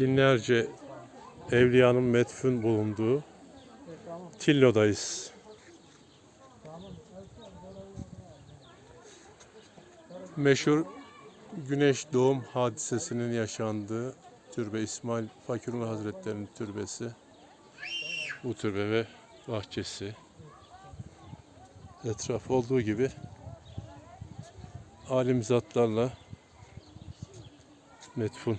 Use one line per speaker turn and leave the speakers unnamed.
binlerce evliyanın metfun bulunduğu Tillo'dayız. Meşhur güneş doğum hadisesinin yaşandığı türbe İsmail Fakirun Hazretleri'nin türbesi. Bu türbe ve bahçesi. Etraf olduğu gibi alim zatlarla metfun